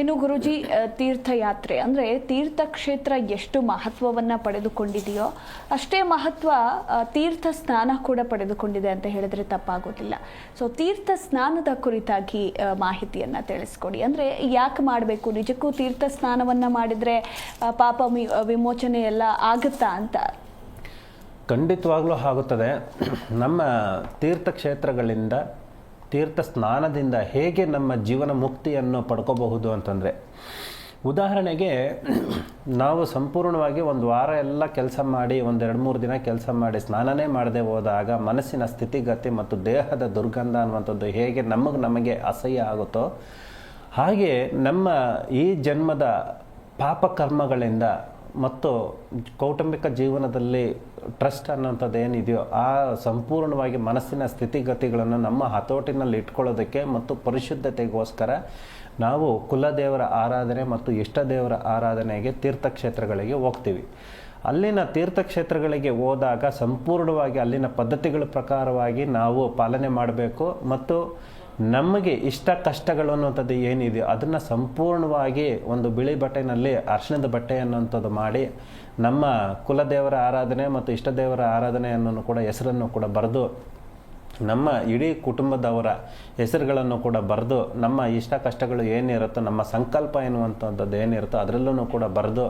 ಇನ್ನು ಗುರುಜಿ ತೀರ್ಥಯಾತ್ರೆ ಅಂದರೆ ತೀರ್ಥಕ್ಷೇತ್ರ ಎಷ್ಟು ಮಹತ್ವವನ್ನು ಪಡೆದುಕೊಂಡಿದೆಯೋ ಅಷ್ಟೇ ಮಹತ್ವ ತೀರ್ಥ ಸ್ನಾನ ಕೂಡ ಪಡೆದುಕೊಂಡಿದೆ ಅಂತ ಹೇಳಿದ್ರೆ ತಪ್ಪಾಗೋದಿಲ್ಲ. ಸೊ ತೀರ್ಥ ಸ್ನಾನದ ಕುರಿತಾಗಿ ಮಾಹಿತಿಯನ್ನ ತಿಳಿಸ್ಕೊಡಿ. ಅಂದರೆ ಯಾಕೆ ಮಾಡಬೇಕು? ನಿಜಕ್ಕೂ ತೀರ್ಥ ಸ್ನಾನವನ್ನು ಮಾಡಿದರೆ ಪಾಪ ವಿಮೋಚನೆ ಎಲ್ಲ ಆಗುತ್ತಾ ಅಂತ? ಖಂಡಿತವಾಗ್ಲೂ ಆಗುತ್ತದೆ. ನಮ್ಮ ತೀರ್ಥಕ್ಷೇತ್ರಗಳಿಂದ ತೀರ್ಥ ಸ್ನಾನದಿಂದ ಹೇಗೆ ನಮ್ಮ ಜೀವನ ಮುಕ್ತಿಯನ್ನು ಪಡ್ಕೋಬಹುದು ಅಂತಂದರೆ, ಉದಾಹರಣೆಗೆ ನಾವು ಸಂಪೂರ್ಣವಾಗಿ ಒಂದು ವಾರ ಎಲ್ಲ ಕೆಲಸ ಮಾಡಿ, ಒಂದು ಎರಡು ಮೂರು ದಿನ ಕೆಲಸ ಮಾಡಿ, ಸ್ನಾನನೇ ಮಾಡದೆ ಹೋದಾಗ ಮನಸ್ಸಿನ ಸ್ಥಿತಿಗತಿ ಮತ್ತು ದೇಹದ ದುರ್ಗಂಧ ಅನ್ನುವಂಥದ್ದು ಹೇಗೆ ನಮಗೆ ನಮಗೆ ಅಸಹ್ಯ ಆಗುತ್ತೋ, ಹಾಗೆ ನಮ್ಮ ಈ ಜನ್ಮದ ಪಾಪಕರ್ಮಗಳಿಂದ ಮತ್ತು ಕೌಟುಂಬಿಕ ಜೀವನದಲ್ಲಿ ಟ್ರಸ್ಟ್ ಅನ್ನೋಂಥದ್ದು ಏನಿದೆಯೋ ಆ ಸಂಪೂರ್ಣವಾಗಿ ಮನಸ್ಸಿನ ಸ್ಥಿತಿಗತಿಗಳನ್ನು ನಮ್ಮ ಹತೋಟಿನಲ್ಲಿ ಇಟ್ಕೊಳ್ಳೋದಕ್ಕೆ ಮತ್ತು ಪರಿಶುದ್ಧತೆಗೋಸ್ಕರ ನಾವು ಕುಲದೇವರ ಆರಾಧನೆ ಮತ್ತು ಇಷ್ಟ ದೇವರ ಆರಾಧನೆಗೆ ತೀರ್ಥಕ್ಷೇತ್ರಗಳಿಗೆ ಹೋಗ್ತೀವಿ. ಅಲ್ಲಿನ ತೀರ್ಥಕ್ಷೇತ್ರಗಳಿಗೆ ಹೋದಾಗ ಸಂಪೂರ್ಣವಾಗಿ ಅಲ್ಲಿನ ಪದ್ಧತಿಗಳ ಪ್ರಕಾರವಾಗಿ ನಾವು ಪಾಲನೆ ಮಾಡಬೇಕು ಮತ್ತು ನಮಗೆ ಇಷ್ಟ ಕಷ್ಟಗಳು ಅನ್ನುವಂಥದ್ದು ಏನಿದೆಯೋ ಅದನ್ನು ಸಂಪೂರ್ಣವಾಗಿ ಒಂದು ಬಿಳಿ ಬಟ್ಟೆನಲ್ಲಿ, ಅರ್ಶಿಣದ ಬಟ್ಟೆ ಅನ್ನುವಂಥದ್ದು ಮಾಡಿ, ನಮ್ಮ ಕುಲದೇವರ ಆರಾಧನೆ ಮತ್ತು ಇಷ್ಟ ದೇವರ ಆರಾಧನೆಯನ್ನು ಕೂಡ ಹೆಸರನ್ನು ಕೂಡ ಬರೆದು, ನಮ್ಮ ಇಡೀ ಕುಟುಂಬದವರ ಹೆಸರುಗಳನ್ನು ಕೂಡ ಬರೆದು, ನಮ್ಮ ಇಷ್ಟ ಕಷ್ಟಗಳು ಏನಿರುತ್ತೋ, ನಮ್ಮ ಸಂಕಲ್ಪ ಎನ್ನುವಂಥದ್ದು ಏನಿರುತ್ತೋ ಅದರಲ್ಲೂ ಕೂಡ ಬರೆದು,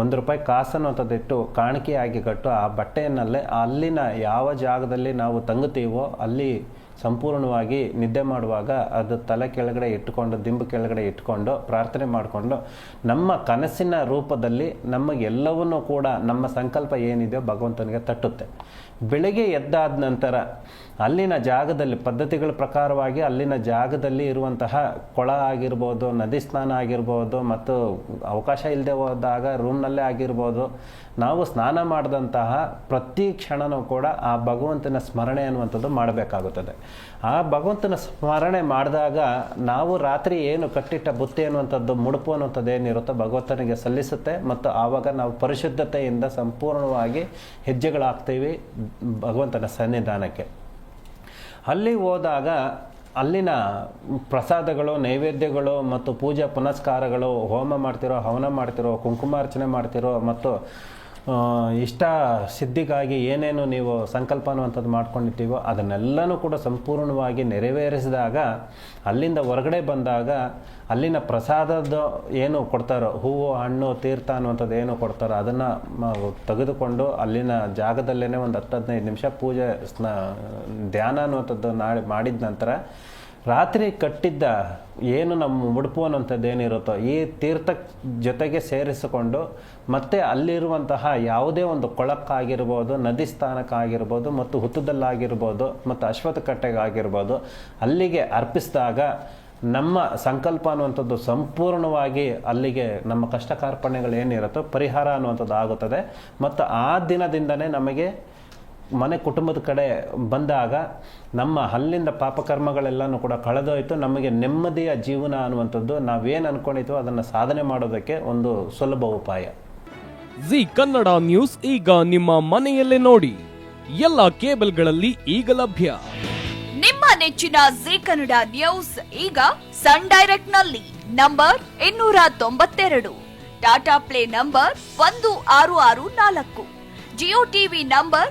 ಒಂದು ರೂಪಾಯಿ ಕಾಸನ್ನು ಇಟ್ಟು ಕಾಣಿಕೆಯಾಗಿ ಕಟ್ಟು ಆ ಬಟ್ಟೆಯನ್ನಲ್ಲೇ ಅಲ್ಲಿನ ಯಾವ ಜಾಗದಲ್ಲಿ ನಾವು ತಂಗುತ್ತೀವೋ, ಅಲ್ಲಿ ಸಂಪೂರ್ಣವಾಗಿ ನಿದ್ದೆ ಮಾಡುವಾಗ ಅದು ತಲೆ ಕೆಳಗಡೆ ಇಟ್ಟುಕೊಂಡು, ದಿಂಬು ಕೆಳಗಡೆ ಇಟ್ಕೊಂಡು ಪ್ರಾರ್ಥನೆ ಮಾಡಿಕೊಂಡು ನಮ್ಮ ಕನಸಿನ ರೂಪದಲ್ಲಿ ನಮಗೆಲ್ಲವನ್ನೂ ಕೂಡ ನಮ್ಮ ಸಂಕಲ್ಪ ಏನಿದೆಯೋ ಭಗವಂತನಿಗೆ ತಟ್ಟುತ್ತೆ. ಬೆಳಗ್ಗೆ ಎದ್ದಾದ ನಂತರ ಅಲ್ಲಿನ ಜಾಗದಲ್ಲಿ ಪದ್ಧತಿಗಳ ಪ್ರಕಾರವಾಗಿ ಅಲ್ಲಿನ ಜಾಗದಲ್ಲಿ ಇರುವಂತಹ ಕೊಳ ಆಗಿರ್ಬೋದು, ನದಿ ಸ್ನಾನ ಆಗಿರ್ಬೋದು ಮತ್ತು ಅವಕಾಶ ಇಲ್ಲದೆ ಹೋದಾಗ ರೂಮ್ನಲ್ಲೇ ಆಗಿರ್ಬೋದು, ನಾವು ಸ್ನಾನ ಮಾಡಿದಂತಹ ಪ್ರತಿ ಕ್ಷಣನೂ ಕೂಡ ಆ ಭಗವಂತನ ಸ್ಮರಣೆ ಅನ್ನುವಂಥದ್ದು ಮಾಡಬೇಕಾಗುತ್ತದೆ. ಆ ಭಗವಂತನ ಸ್ಮರಣೆ ಮಾಡಿದಾಗ ನಾವು ರಾತ್ರಿ ಏನು ಕಟ್ಟಿಟ್ಟ ಬುತ್ತಿ ಅನ್ನುವಂಥದ್ದು, ಮುಡುಪು ಅನ್ನುವಂಥದ್ದು ಏನಿರುತ್ತೋ ಭಗವಂತನಿಗೆ ಸಲ್ಲಿಸುತ್ತೆ. ಮತ್ತು ಆವಾಗ ನಾವು ಪರಿಶುದ್ಧತೆಯಿಂದ ಸಂಪೂರ್ಣವಾಗಿ ಹೆಜ್ಜೆಗಳಾಗ್ತೀವಿ ಭಗವಂತನ ಸನ್ನಿಧಾನಕ್ಕೆ. ಅಲ್ಲಿ ಹೋದಾಗ ಅಲ್ಲಿನ ಪ್ರಸಾದಗಳು, ನೈವೇದ್ಯಗಳು ಮತ್ತು ಪೂಜಾ ಪುನಸ್ಕಾರಗಳು, ಹೋಮ ಮಾಡ್ತಿರೋ, ಹವನ ಮಾಡ್ತಿರೋ, ಕುಂಕುಮಾರ್ಚನೆ ಮಾಡ್ತಿರೋ ಮತ್ತು ಇಷ್ಟ ಸಿದ್ಧಿಗಾಗಿ ಏನೇನು ನೀವು ಸಂಕಲ್ಪ ಅನ್ನುವಂಥದ್ದು ಮಾಡ್ಕೊಂಡಿರ್ತೀವೋ ಅದನ್ನೆಲ್ಲನೂ ಕೂಡ ಸಂಪೂರ್ಣವಾಗಿ ನೆರವೇರಿಸಿದಾಗ, ಅಲ್ಲಿಂದ ಹೊರಗಡೆ ಬಂದಾಗ, ಅಲ್ಲಿನ ಪ್ರಸಾದದ ಏನು ಕೊಡ್ತಾರೋ, ಹೂವು, ಹಣ್ಣು, ತೀರ್ಥ ಅನ್ನುವಂಥದ್ದು ಏನು ಕೊಡ್ತಾರೋ ಅದನ್ನು ತೆಗೆದುಕೊಂಡು ಅಲ್ಲಿನ ಜಾಗದಲ್ಲೇ ಒಂದು ಹತ್ತು ಹದಿನೈದು ನಿಮಿಷ ಪೂಜೆ ಸ್ನ, ಧ್ಯಾನ ಅನ್ನುವಂಥದ್ದು ನಾಳೆ ಮಾಡಿದ ನಂತರ ರಾತ್ರಿ ಕಟ್ಟಿದ್ದ ಏನು ನಮ್ಮ ಮುಡುಪು ಅನ್ನೋಂಥದ್ದು ಏನಿರುತ್ತೋ ಈ ತೀರ್ಥ ಜೊತೆಗೆ ಸೇರಿಸಿಕೊಂಡು ಮತ್ತೆ ಅಲ್ಲಿರುವಂತಹ ಯಾವುದೇ ಒಂದು ಕೊಳಕ್ಕಾಗಿರ್ಬೋದು ನದಿ ಸ್ಥಾನಕ್ಕಾಗಿರ್ಬೋದು ಮತ್ತು ಹುತ್ತದಲ್ಲಾಗಿರ್ಬೋದು ಮತ್ತು ಅಶ್ವತ್ಥ ಕಟ್ಟೆಗಾಗಿರ್ಬೋದು, ಅಲ್ಲಿಗೆ ಅರ್ಪಿಸಿದಾಗ ನಮ್ಮ ಸಂಕಲ್ಪ ಅನ್ನುವಂಥದ್ದು ಸಂಪೂರ್ಣವಾಗಿ ಅಲ್ಲಿಗೆ ನಮ್ಮ ಕಷ್ಟ ಏನಿರುತ್ತೋ ಪರಿಹಾರ ಅನ್ನುವಂಥದ್ದು ಆಗುತ್ತದೆ ಮತ್ತು ಆ ದಿನದಿಂದನೇ ನಮಗೆ ಮನೆ ಕುಟುಂಬದ ಕಡೆ ಬಂದಾಗ ನಮ್ಮ ಅಲ್ಲಿಂದ ಪಾಪಕರ್ಮಗಳೆಲ್ಲನೂ ಕೂಡ ಕಳೆದೋಯ್ತು. ನಮಗೆ ನೆಮ್ಮದಿಯ ಜೀವನ ಅನ್ನುವಂಥದ್ದು ನಾವೇನು ಅನ್ಕೊಂಡಿದ್ವೋ ಅದನ್ನು ಸಾಧನೆ ಮಾಡೋದಕ್ಕೆ ಒಂದು ಸುಲಭ ಉಪಾಯ. ಜಿ ಕನ್ನಡ ನ್ಯೂಸ್ ಈಗ ನಿಮ್ಮ ಮನೆಯಲ್ಲೇ ನೋಡಿ. ಎಲ್ಲ ಕೇಬಲ್ಗಳಲ್ಲಿ ಈಗ ಲಭ್ಯ. ನಿಮ್ಮ ನೆಚ್ಚಿನ ಜಿ ಕನ್ನಡ ನ್ಯೂಸ್ ಈಗ ಸನ್ ಡೈರೆಕ್ಟ್ನಲ್ಲಿ ನಂಬರ್ ಇನ್ನೂರ ತೊಂಬತ್ತೆರಡು ಟಾಟಾ ಪ್ಲೇ ನಂಬರ್ ಒಂದು ಆರು ಆರು ನಾಲ್ಕು ಜಿಯೋ ಟಿವಿ ನಂಬರ್